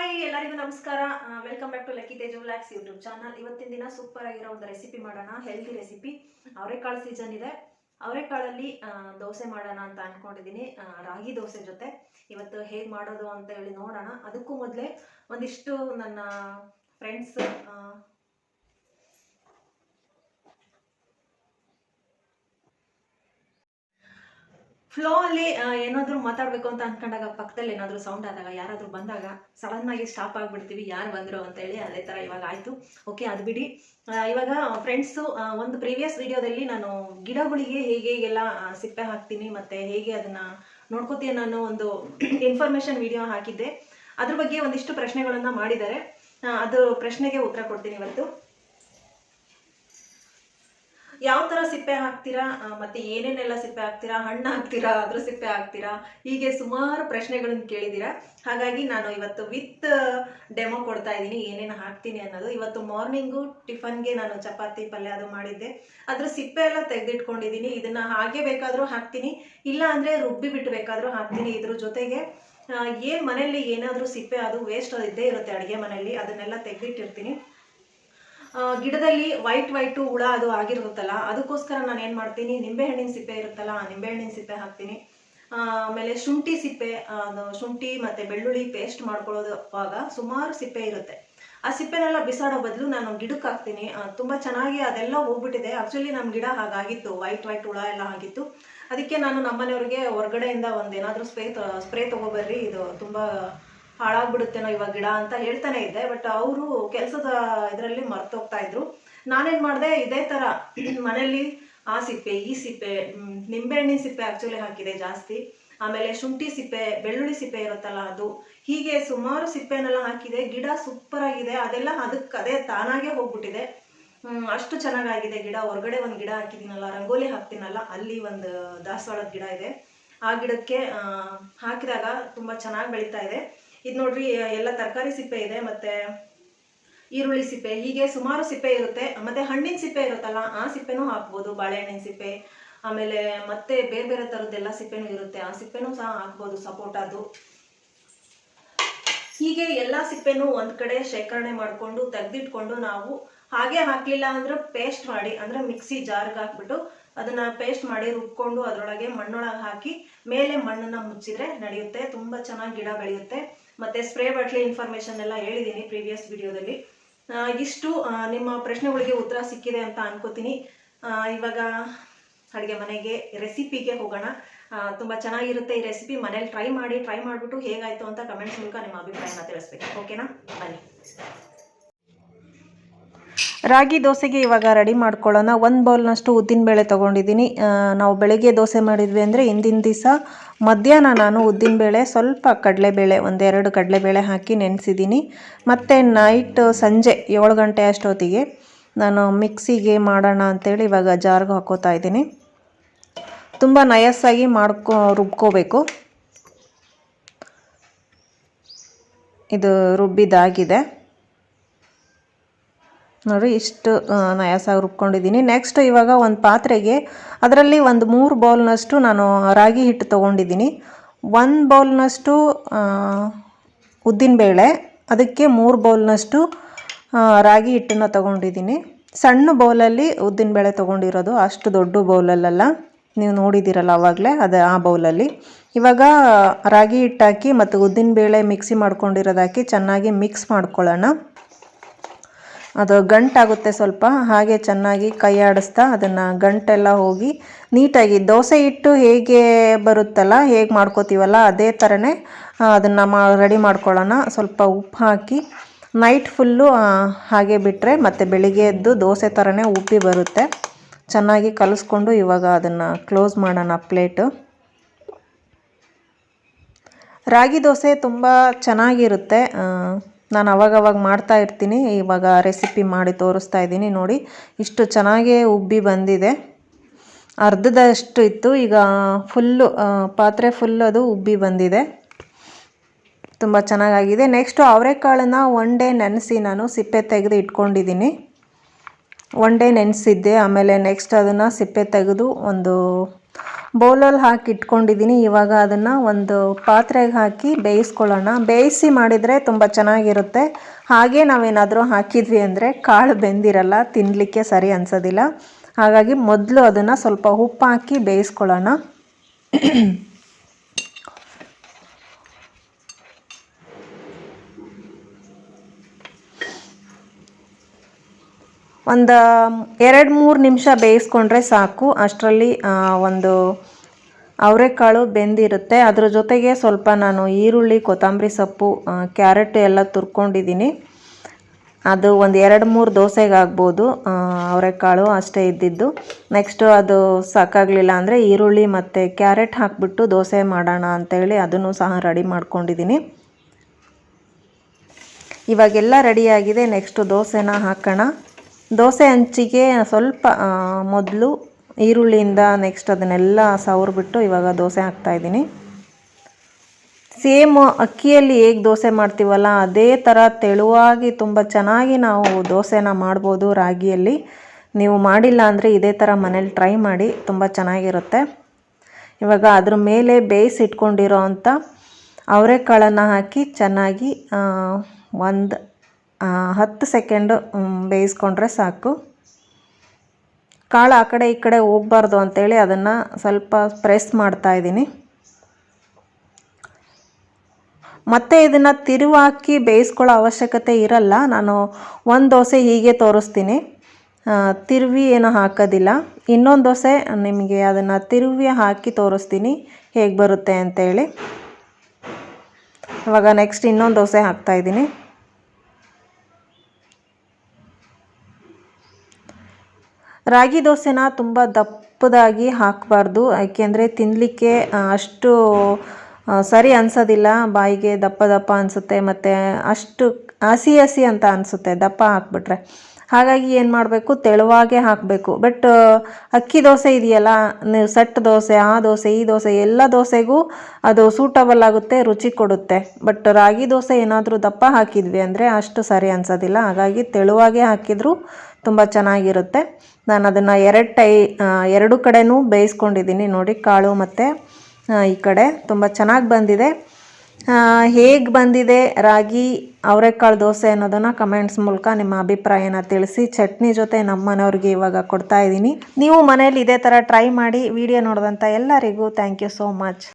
Hi ಎಲ್ಲರಿಗೂ ನಮಸ್ಕಾರ. Welcome back to Lucky Tej vlogs YouTube channel ಇವತ್ತಿನ ದಿನ ಸೂಪರ್ ಆಗಿರೋ ಒಂದು ರೆಸಿಪಿ ಮಾಡೋಣ ಹೆಲ್ದಿ ರೆಸಿಪಿ ಅವರೆಕಾಳು ಸೀಸನ್ ಇದೆ. ಅವರೆಕಾಳಲ್ಲಿ ದೋಸೆ ಮಾಡೋಣ ಅಂತ ಅನ್ಕೊಂಡಿದ್ದೀನಿ. ರಾಗಿ ದೋಸೆ ಜೊತೆ. ಇವತ್ತು ಹೇಗೆ ಮಾಡೋದು ಅಂತ ಹೇಳಿ ನೋಡೋಣ. ಅದಕ್ಕೂ ಮೊದಲೇ ಒಂದಿಷ್ಟು ನನ್ನ ಫ್ರೆಂಡ್ಸ್ ಫ್ಲೋ ಅಲ್ಲಿ ಏನಾದ್ರೂ ಮಾತಾಡ್ಬೇಕು ಅಂತ ಅನ್ಕೊಂಡಾಗ ಪಕ್ಕದಲ್ಲಿ ಏನಾದ್ರೂ ಸೌಂಡ್ ಆದಾಗ, ಯಾರಾದ್ರೂ ಬಂದಾಗ ಸಡನ್ ಆಗಿ ಸ್ಟಾಪ್ ಆಗ್ಬಿಡ್ತೀವಿ, ಯಾರು ಬಂದ್ರು ಅಂತ ಹೇಳಿ ಅದೇ ತರ ಇವಾಗ ಆಯ್ತು. ಓಕೆ ಅದು ಬಿಡಿ. ಇವಾಗ ಫ್ರೆಂಡ್ಸು ಒಂದು ಪ್ರೀವಿಯಸ್ ವಿಡಿಯೋದಲ್ಲಿ ನಾನು ಗಿಡಗಳಿಗೆ ಹೇಗೆ ಹೇಗೆಲ್ಲ ಸಿಪ್ಪೆ ಹಾಕ್ತೀನಿ ಮತ್ತೆ ಹೇಗೆ ಅದನ್ನ ನೋಡ್ಕೋತೀನಿ ನಾನು ಒಂದು ಇನ್ಫಾರ್ಮೇಶನ್ ವಿಡಿಯೋ ಹಾಕಿದ್ದೆ. ಅದ್ರ ಬಗ್ಗೆ ಒಂದಿಷ್ಟು ಪ್ರಶ್ನೆಗಳನ್ನ ಮಾಡಿದ್ದಾರೆ. ಅದು ಪ್ರಶ್ನೆಗೆ ಉತ್ತರ ಕೊಡ್ತೀನಿ ಇವತ್ತು. ಯಾವ ತರ ಸಿಪ್ಪೆ ಹಾಕ್ತೀರಾ? ಮತ್ತೆ ಏನೇನೆಲ್ಲ ಸಿಪ್ಪೆ ಹಾಕ್ತೀರಾ? ಹಣ್ಣು ಹಾಕ್ತೀರಾ? ಅದ್ರ ಸಿಪ್ಪೆ ಹಾಕ್ತೀರಾ? ಹೀಗೆ ಸುಮಾರು ಪ್ರಶ್ನೆಗಳನ್ನ ಕೇಳಿದ್ದೀರಾ. ಹಾಗಾಗಿ ನಾನು ಇವತ್ತು ವಿತ್ ಡೆಮೋ ಕೊಡ್ತಾ ಇದ್ದೀನಿ. ಏನೇನು ಹಾಕ್ತೀನಿ ಅನ್ನೋದು. ಇವತ್ತು ಮಾರ್ನಿಂಗು ಟಿಫನ್ಗೆ ನಾನು ಚಪಾತಿ, ಪಲ್ಯ ಅದು ಮಾಡಿದ್ದೆ. ಅದ್ರ ಸಿಪ್ಪೆ ಎಲ್ಲ ತೆಗೆದಿಟ್ಕೊಂಡಿದ್ದೀನಿ. ಇದನ್ನ ಹಾಗೆ ಬೇಕಾದ್ರೂ ಹಾಕ್ತೀನಿ. ಇಲ್ಲ ಅಂದ್ರೆ ರುಬ್ಬಿ ಬಿಟ್ಟು ಬೇಕಾದ್ರೂ ಹಾಕ್ತೀನಿ ಇದ್ರ ಜೊತೆಗೆ. ಏನು ಮನೆಯಲ್ಲಿ ಏನಾದ್ರೂ ಸಿಪ್ಪೆ ಅದು ವೇಸ್ಟ್ ಇದ್ದೇ ಇರುತ್ತೆ ಅಡುಗೆ ಮನೆಯಲ್ಲಿ. ಅದನ್ನೆಲ್ಲ ತೆಗೆದಿಟ್ಟಿರ್ತೀನಿ. ಗಿಡದಲ್ಲಿ ವೈಟ್ ವೈಟು ಹುಳ ಅದು ಆಗಿರುತ್ತಲ್ಲ, ಅದಕ್ಕೋಸ್ಕರ ನಾನು ಏನು ಮಾಡ್ತೀನಿ, ನಿಂಬೆಹಣ್ಣಿನ ಸಿಪ್ಪೆ ಇರುತ್ತಲ್ಲ, ಆ ನಿಂಬೆಹಣ್ಣಿನ ಸಿಪ್ಪೆ ಹಾಕ್ತೀನಿ. ಆಮೇಲೆ ಶುಂಠಿ ಸಿಪ್ಪೆ ಶುಂಠಿ ಮತ್ತೆ ಬೆಳ್ಳುಳ್ಳಿ ಪೇಸ್ಟ್ ಮಾಡ್ಕೊಳ್ಳೋದಾಗ ಸುಮಾರು ಸಿಪ್ಪೆ ಇರುತ್ತೆ. ಆ ಸಿಪ್ಪೆನೆಲ್ಲ ಬಿಸಾಡೋ ಬದಲು ನಾನು ಗಿಡಕ್ಕೆ ಹಾಕ್ತೀನಿ. ತುಂಬ ಚೆನ್ನಾಗಿ ಅದೆಲ್ಲ ಹೋಗ್ಬಿಟ್ಟಿದೆ. ಆಕ್ಚುಲಿ ನಮ್ಮ ಗಿಡ ಹಾಗಾಗಿತ್ತು ವೈಟ್ ವೈಟ್ ಹುಳ ಎಲ್ಲ ಆಗಿತ್ತು. ಅದಕ್ಕೆ ನಾನು ನಮ್ಮನೆಯವ್ರಿಗೆ ಹೊರಗಡೆಯಿಂದ ಒಂದು ಏನಾದರೂ ಸ್ಪ್ರೇ ಸ್ಪ್ರೇ ತಗೋಬರ್ರಿ, ಇದು ತುಂಬಾ ಹಾಳಾಗ್ಬಿಡುತ್ತೇನೋ ಇವಾಗ ಗಿಡ ಅಂತ ಹೇಳ್ತಾನೆ ಇದ್ದೆ ಬಟ್ ಅವರು ಕೆಲಸದ ಇದರಲ್ಲಿ ಮರ್ತೋಗ್ತಾ ಇದ್ರು. ನಾನೇನ್ ಮಾಡಿದೆ, ಇದೇ ತರ ಮನೆಯಲ್ಲಿ ಆ ಸಿಪ್ಪೆ, ಈ ಸಿಪ್ಪೆ ನಿಂಬೆಹಣ್ಣಿನ ಸಿಪ್ಪೆ ಆಕ್ಚುಲಿ ಹಾಕಿದೆ ಜಾಸ್ತಿ. ಆಮೇಲೆ ಶುಂಠಿ ಸಿಪ್ಪೆ, ಬೆಳ್ಳುಳ್ಳಿ ಸಿಪ್ಪೆ ಇರುತ್ತಲ್ಲ ಅದು. ಹೀಗೆ ಸುಮಾರು ಸಿಪ್ಪೆನೆಲ್ಲ ಹಾಕಿದೆ, ಗಿಡ ಸೂಪರ್ ಆಗಿದೆ. ಅದೆಲ್ಲ ಅದಕ್ಕೆ ಅದೇ ತಾನಾಗೆ ಹೋಗ್ಬಿಟ್ಟಿದೆ. ಅಷ್ಟು ಚೆನ್ನಾಗಾಗಿದೆ ಗಿಡ. ಹೊರಗಡೆ ಒಂದು ಗಿಡ ಹಾಕಿದ್ದೀನಲ್ಲ, ರಂಗೋಲಿ ಹಾಕ್ತೀನಲ್ಲ, ಅಲ್ಲಿ ಒಂದು ದಾಸವಾಳದ ಗಿಡ ಇದೆ. ಆ ಗಿಡಕ್ಕೆ ಹಾಕಿದಾಗ ತುಂಬಾ ಚೆನ್ನಾಗಿ ಬೆಳೀತಾ ಇದೆ. ಇದು ನೋಡ್ರಿ ಎಲ್ಲ ತರಕಾರಿ ಸಿಪ್ಪೆ ಇದೆ, ಮತ್ತೆ ಈರುಳ್ಳಿ ಸಿಪ್ಪೆ. ಹೀಗೆ ಸುಮಾರು ಸಿಪ್ಪೆ ಇರುತ್ತೆ. ಮತ್ತೆ ಹಣ್ಣಿನ ಸಿಪ್ಪೆ ಇರುತ್ತಲ್ಲ, ಆ ಸಿಪ್ಪೆನೂ ಹಾಕ್ಬೋದು, ಬಾಳೆಹಣ್ಣಿನ ಸಿಪ್ಪೆ. ಆಮೇಲೆ ಮತ್ತೆ ಬೇರೆ ಬೇರೆ ಥರದ್ದೆಲ್ಲ ಸಿಪ್ಪೆನೂ ಇರುತ್ತೆ. ಆ ಸಿಪ್ಪೆನೂ ಸಹ ಹಾಕ್ಬೋದು ಸಪೋಟದು ಹೀಗೆ ಎಲ್ಲ ಸಿಪ್ಪೆನೂ ಒಂದ್ ಕಡೆ ಶೇಖರಣೆ ಮಾಡಿಕೊಂಡು, ತೆಗ್ದಿಟ್ಕೊಂಡು ನಾವು ಹಾಗೆ ಹಾಕ್ಲಿಲ್ಲ ಅಂದ್ರೆ ಪೇಸ್ಟ್ ಮಾಡಿ, ಅಂದ್ರೆ ಮಿಕ್ಸಿ ಜಾರ್ಗೆ ಹಾಕ್ಬಿಟ್ಟು ಅದನ್ನ ಪೇಸ್ಟ್ ಮಾಡಿ ರುಬ್ಕೊಂಡು ಅದರೊಳಗೆ ಮಣ್ಣೊಳಗೆ ಹಾಕಿ, ಮೇಲೆ ಮಣ್ಣನ್ನ ಮುಚ್ಚಿದ್ರೆ ನಡೆಯುತ್ತೆ. ತುಂಬಾ ಚೆನ್ನಾಗಿ ಗಿಡ ಬೆಳೆಯುತ್ತೆ. ಮತ್ತೆ ಸ್ಪ್ರೇ ಬಟ್ಲಿ ಇನ್ಫಾರ್ಮೇಶನ್ ಎಲ್ಲ ಹೇಳಿದ್ದೀನಿ ಪ್ರೀವಿಯಸ್ ವಿಡಿಯೋದಲ್ಲಿ ಇಷ್ಟು ನಿಮ್ಮ ಪ್ರಶ್ನೆಗಳಿಗೆ ಉತ್ತರ ಸಿಕ್ಕಿದೆ ಅಂತ ಅನ್ಕೋತೀನಿ. ಇವಾಗ ಅಡುಗೆ ಮನೆಗೆ ರೆಸಿಪಿಗೆ ಹೋಗೋಣ. ತುಂಬಾ ಚೆನ್ನಾಗಿರುತ್ತೆ ಈ ರೆಸಿಪಿ ಮನೇಲಿ ಟ್ರೈ ಮಾಡಿ ಟ್ರೈ ಮಾಡಿಬಿಟ್ಟು ಹೇಗಾಯ್ತು ಅಂತ ಕಮೆಂಟ್ಸ್ ಮೂಲಕ ನಿಮ್ಮ ಅಭಿಪ್ರಾಯನ ತಿಳಿಸ್ಬೇಕು. ಓಕೆನಾ ಬನ್ನಿ. ರಾಗಿ ದೋಸೆಗೆ ಇವಾಗ ರೆಡಿ ಮಾಡ್ಕೊಳ್ಳೋಣ. ಒಂದು ಬೌಲ್ನಷ್ಟು ಉದ್ದಿನಬೇಳೆ ತೊಗೊಂಡಿದ್ದೀನಿ. ನಾವು ಬೆಳಗ್ಗೆ ದೋಸೆ ಮಾಡಿದ್ವಿ ಅಂದರೆ ಹಿಂದಿನ ದಿವಸ ಮಧ್ಯಾಹ್ನ ನಾನು ಉದ್ದಿನಬೇಳೆ ಸ್ವಲ್ಪ ಕಡಲೆಬೇಳೆ, ಒಂದೆರಡು ಕಡಲೆಬೇಳೆ ಹಾಕಿ ನೆನೆಸಿದ್ದೀನಿ. ಮತ್ತು ನೈಟ್ ಸಂಜೆ ಏಳು ಗಂಟೆ ಅಷ್ಟೊತ್ತಿಗೆ ನಾನು ಮಿಕ್ಸಿಗೆ ಮಾಡೋಣ ಅಂತೇಳಿ ಇವಾಗ ಜಾರ್ಗೆ ಹಾಕೋತಾ ಇದ್ದೀನಿ. ತುಂಬ ನಯಸ್ಸಾಗಿ ಮಾಡ್ಕೊ, ರುಬ್ಕೋಬೇಕು. ಇದು ರುಬ್ಬಿದಾಗಿದೆ ನೋಡಿ ಇಷ್ಟು ನಯಾಸಾಗಿ ರುಬ್ಕೊಂಡಿದ್ದೀನಿ. ನೆಕ್ಸ್ಟ್ ಇವಾಗ ಒಂದು ಪಾತ್ರೆಗೆ ಅದರಲ್ಲಿ ಒಂದು ಮೂರು ಬೌಲ್ನಷ್ಟು ನಾನು ರಾಗಿ ಹಿಟ್ಟು ತೊಗೊಂಡಿದ್ದೀನಿ. ಒಂದು ಬೌಲ್ನಷ್ಟು ಉದ್ದಿನಬೇಳೆ, ಅದಕ್ಕೆ ಮೂರು ಬೌಲ್ನಷ್ಟು ರಾಗಿ ಹಿಟ್ಟನ್ನು ತೊಗೊಂಡಿದ್ದೀನಿ. ಸಣ್ಣ ಬೌಲಲ್ಲಿ ಉದ್ದಿನಬೇಳೆ ತೊಗೊಂಡಿರೋದು, ಅಷ್ಟು ದೊಡ್ಡ ಬೌಲಲ್ಲೆಲ್ಲ. ನೀವು ನೋಡಿದ್ದೀರಲ್ಲ ಆವಾಗಲೇ ಅದು, ಆ ಬೌಲಲ್ಲಿ. ಇವಾಗ ರಾಗಿ ಹಿಟ್ಟಾಕಿ ಮತ್ತು ಉದ್ದಿನಬೇಳೆ ಮಿಕ್ಸಿ ಮಾಡ್ಕೊಂಡಿರೋದಾಕಿ ಚೆನ್ನಾಗಿ ಮಿಕ್ಸ್ ಮಾಡ್ಕೊಳ್ಳೋಣ. ಅದು ಗಂಟಾಗುತ್ತೆ ಸ್ವಲ್ಪ. ಹಾಗೆ ಚೆನ್ನಾಗಿ ಕೈ ಆಡಿಸ್ತಾ ಅದನ್ನು ಗಂಟೆಲ್ಲ ಹೋಗಿ ನೀಟಾಗಿ ದೋಸೆ ಹಿಟ್ಟು ಹೇಗೆ ಬರುತ್ತಲ್ಲ, ಹೇಗೆ ಮಾಡ್ಕೋತೀವಲ್ಲ ಅದೇ ಥರನೇ ಅದನ್ನು ಮಾ, ರೆಡಿ ಮಾಡ್ಕೊಳ್ಳೋಣ. ಸ್ವಲ್ಪ ಉಪ್ಪು ಹಾಕಿ ನೈಟ್ ಫುಲ್ಲು ಹಾಗೆ ಬಿಟ್ಟರೆ ಮತ್ತು ಬೆಳಿಗ್ಗೆ ಎದ್ದು ದೋಸೆ ಥರನೇ ಉಪ್ಪಿ ಬರುತ್ತೆ. ಚೆನ್ನಾಗಿ ಕಲಿಸ್ಕೊಂಡು ಇವಾಗ ಅದನ್ನು ಕ್ಲೋಸ್ ಮಾಡೋಣ ಪ್ಲೇಟು. ರಾಗಿ ದೋಸೆ ತುಂಬ ಚೆನ್ನಾಗಿರುತ್ತೆ. ನಾನು ಅವಾಗವಾಗ ಮಾಡ್ತಾ ಇರ್ತೀನಿ. ಇವಾಗ ರೆಸಿಪಿ ಮಾಡಿ ತೋರಿಸ್ತಾ ಇದ್ದೀನಿ ನೋಡಿ. ಇಷ್ಟು ಚೆನ್ನಾಗೇ ಉಬ್ಬಿ ಬಂದಿದೆ. ಅರ್ಧದಷ್ಟು ಇತ್ತು. ಈಗ ಫುಲ್ಲು ಪಾತ್ರೆ ಫುಲ್ ಅದು ಉಬ್ಬಿ ಬಂದಿದೆ. ತುಂಬ ಚೆನ್ನಾಗಾಗಿದೆ. ನೆಕ್ಸ್ಟು ಅವರೆಕಾಳನ್ನು ಒನ್ ಡೇ ನೆನೆಸಿ ನಾನು ಸಿಪ್ಪೆ ತೆಗೆದು ಇಟ್ಕೊಂಡಿದ್ದೀನಿ. ಒನ್ ಡೇ ನೆನೆಸಿದ್ದೆ. ಆಮೇಲೆ ನೆಕ್ಸ್ಟ್ ಅದನ್ನು ಸಿಪ್ಪೆ ತೆಗೆದು ಒಂದು ಬೌಲಲ್ಲಿ ಹಾಕಿ ಇಟ್ಕೊಂಡಿದ್ದೀನಿ ಇವಾಗ ಅದನ್ನು ಒಂದು ಪಾತ್ರೆಗೆ ಹಾಕಿ ಬೇಯಿಸ್ಕೊಳ್ಳೋಣ. ಬೇಯಿಸಿ ಮಾಡಿದರೆ ತುಂಬ ಚೆನ್ನಾಗಿರುತ್ತೆ. ಹಾಗೆ ನಾವೇನಾದರೂ ಹಾಕಿದ್ವಿ ಅಂದರೆ ಕಾಳು ಬೆಂದಿರಲ್ಲ ತಿನ್ನಲಿಕ್ಕೆ ಸರಿ ಅನಿಸೋದಿಲ್ಲ. ಹಾಗಾಗಿ ಮೊದಲು ಅದನ್ನು ಸ್ವಲ್ಪ ಉಪ್ಪು ಹಾಕಿ ಬೇಯಿಸ್ಕೊಳ್ಳೋಣ. ಒಂದು ಎರಡು ಮೂರು ನಿಮಿಷ ಬೇಯಿಸ್ಕೊಂಡ್ರೆ ಸಾಕು. ಅಷ್ಟರಲ್ಲಿ ಒಂದು ಅವರೆಕಾಳು ಬೆಂದಿರುತ್ತೆ. ಅದ್ರ ಜೊತೆಗೆ ಸ್ವಲ್ಪ ನಾನು ಈರುಳ್ಳಿ, ಕೊತ್ತಂಬರಿ ಸೊಪ್ಪು ಕ್ಯಾರೆಟ್ ಎಲ್ಲ ತುರ್ಕೊಂಡಿದ್ದೀನಿ. ಅದು ಒಂದು ಎರಡು ಮೂರು ದೋಸೆಗೆ ಆಗ್ಬೋದು ಅವರೆಕಾಳು ಅಷ್ಟೇ ಇದ್ದಿದ್ದು. ನೆಕ್ಸ್ಟು ಅದು ಸಾಕಾಗಲಿಲ್ಲ ಅಂದರೆ ಈರುಳ್ಳಿ ಮತ್ತು ಕ್ಯಾರೆಟ್ ಹಾಕಿಬಿಟ್ಟು ದೋಸೆ ಮಾಡೋಣ ಅಂತೇಳಿ ಅದನ್ನು ಸಹ ರೆಡಿ ಮಾಡ್ಕೊಂಡಿದ್ದೀನಿ. ಇವಾಗೆಲ್ಲ ರೆಡಿಯಾಗಿದೆ ನೆಕ್ಸ್ಟು ದೋಸೆನ ಹಾಕೋಣ. ದೋಸೆ ಹಂಚಿಗೆ ಸ್ವಲ್ಪ ಮೊದಲು ಈರುಳ್ಳಿಯಿಂದ ನೆಕ್ಸ್ಟ್ ಅದನ್ನೆಲ್ಲ ಸವರ್ಬಿಟ್ಟು ಇವಾಗ ದೋಸೆ ಹಾಕ್ತಾಯಿದ್ದೀನಿ ಸೇಮ್ ಅಕ್ಕಿಯಲ್ಲಿ ಹೇಗೆ ದೋಸೆ ಮಾಡ್ತೀವಲ್ಲ, ಅದೇ ಥರ ತೆಳುವಾಗಿ ತುಂಬ ಚೆನ್ನಾಗಿ ನಾವು ದೋಸೆನ ಮಾಡ್ಬೋದು ರಾಗಿಯಲ್ಲಿ. ನೀವು ಮಾಡಿಲ್ಲ ಅಂದರೆ ಇದೇ ಥರ ಮನೇಲಿ ಟ್ರೈ ಮಾಡಿ, ತುಂಬ ಚೆನ್ನಾಗಿರುತ್ತೆ. ಇವಾಗ ಅದ್ರ ಮೇಲೆ ಬೇಯಿಸಿಟ್ಕೊಂಡಿರೋ ಅಂಥ ಅವರೆಕಾಳನ್ನು ಹಾಕಿ ಚೆನ್ನಾಗಿ ಒಂದು ಹತ್ತು ಸೆಕೆಂಡು ಬೇಯಿಸ್ಕೊಂಡ್ರೆ ಸಾಕು. ಕಾಳು ಆ ಕಡೆ ಈ ಕಡೆ ಹೋಗ್ಬಾರ್ದು ಅಂತೇಳಿ ಅದನ್ನು ಸ್ವಲ್ಪ ಪ್ರೆಸ್ ಮಾಡ್ತಾ ಇದ್ದೀನಿ. ಮತ್ತೆ ಇದನ್ನು ತಿರುವಾಕಿ ಬೇಯಿಸ್ಕೊಳ್ಳೋ ಅವಶ್ಯಕತೆ ಇರಲ್ಲ. ನಾನು ಒಂದು ದೋಸೆ ಹೀಗೆ ತೋರಿಸ್ತೀನಿ. ತಿರುವಿ ಏನೂ ಹಾಕೋದಿಲ್ಲ. ಇನ್ನೊಂದು ದೋಸೆ ನಿಮಗೆ ಅದನ್ನು ತಿರುವಿ ಹಾಕಿ ತೋರಿಸ್ತೀನಿ ಹೇಗೆ ಬರುತ್ತೆ ಅಂತೇಳಿ. ಇವಾಗ ನೆಕ್ಸ್ಟ್ ಇನ್ನೊಂದು ದೋಸೆ ಹಾಕ್ತಾಯಿದ್ದೀನಿ ರಾಗಿ ದೋಸೆನ ತುಂಬ ದಪ್ಪದಾಗಿ ಹಾಕಬಾರ್ದು. ಯಾಕೆಂದರೆ ತಿನ್ನಲಿಕ್ಕೆ ಅಷ್ಟು ಸರಿ ಅನ್ಸೋದಿಲ್ಲ. ಬಾಯಿಗೆ ದಪ್ಪ ದಪ್ಪ ಅನಿಸುತ್ತೆ, ಮತ್ತು ಅಷ್ಟು ಹಸಿ ಹಸಿ ಅಂತ ಅನಿಸುತ್ತೆ, ದಪ್ಪ ಹಾಕ್ಬಿಟ್ರೆ. ಹಾಗಾಗಿ ಏನು ಮಾಡಬೇಕು? ತೆಳುವಾಗೆ ಹಾಕಬೇಕು. ಬಟ್ ಅಕ್ಕಿ ದೋಸೆ ಇದೆಯಲ್ಲ, ನೀವು ಸೆಟ್ ದೋಸೆ, ಆ ದೋಸೆ, ಈ ದೋಸೆ, ಎಲ್ಲ ದೋಸೆಗೂ ಅದು ಸೂಟಬಲ್ ಆಗುತ್ತೆ, ರುಚಿ ಕೊಡುತ್ತೆ. ಬಟ್ ರಾಗಿ ದೋಸೆ ಏನಾದರೂ ದಪ್ಪ ಹಾಕಿದ್ವಿ ಅಂದರೆ ಅಷ್ಟು ಸರಿ ಅನಿಸೋದಿಲ್ಲ. ಹಾಗಾಗಿ ತೆಳುವಾಗೆ ಹಾಕಿದರೂ ತುಂಬ ಚೆನ್ನಾಗಿರುತ್ತೆ. ನಾನು ಅದನ್ನು ಎರಡು ಟೈ ಎರಡು ಕಡೆನೂ ಬೇಯಿಸ್ಕೊಂಡಿದ್ದೀನಿ. ನೋಡಿ, ಕಾಳು ಮತ್ತು ಈ ಕಡೆ ತುಂಬ ಚೆನ್ನಾಗಿ ಬಂದಿದೆ. ಹೇಗೆ ಬಂದಿದೆ ರಾಗಿ, ಅವರೆಕಾಳು ದೋಸೆ ಅನ್ನೋದನ್ನು ಕಮೆಂಟ್ಸ್ ಮೂಲಕ ನಿಮ್ಮ ಅಭಿಪ್ರಾಯನ ತಿಳಿಸಿ, ಚಟ್ನಿ ಜೊತೆ ನಮ್ಮ ಮನೆಯವ್ರಿಗೆ ಇವಾಗ ಕೊಡ್ತಾ ಇದ್ದೀನಿ. ನೀವು ಮನೇಲಿ ಇದೇ ಥರ ಟ್ರೈ ಮಾಡಿ ವಿಡಿಯೋ ನೋಡಿದಂಥ ಎಲ್ಲರಿಗೂ ಥ್ಯಾಂಕ್ ಯು ಸೋ ಮಚ್